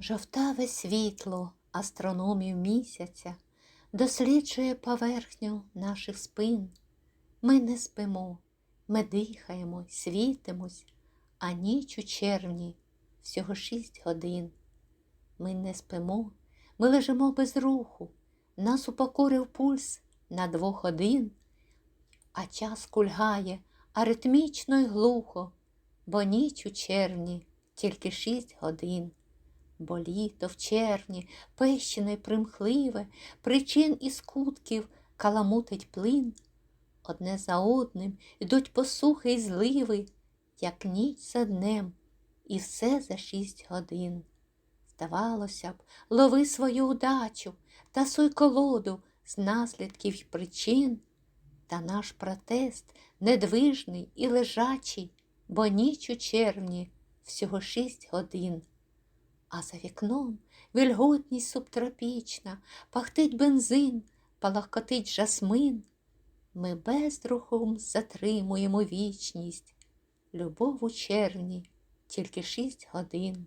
Жовтаве світло астрономів місяця досліджує поверхню наших спин. Ми не спимо, ми дихаємо, світимось, а ніч у червні всього шість годин. Ми не спимо, ми лежимо без руху, нас упокорив пульс на двох один, а час кульгає аритмічно й глухо, бо ніч у червні тільки шість годин. Бо літо в червні, пещене й примхливе, причин і скутків каламутить плин. Одне за одним ідуть посухи й зливи, як ніч за днем, і все за шість годин. Здавалося б, лови свою удачу та суй колоду з наслідків й причин. Та наш протест недвижний і лежачий, бо ніч у червні всього шість годин. А за вікном вільготність субтропічна, пахтить бензин, палахкотить жасмин. Ми бездрухом затримуємо вічність. Любов у червні тільки шість годин.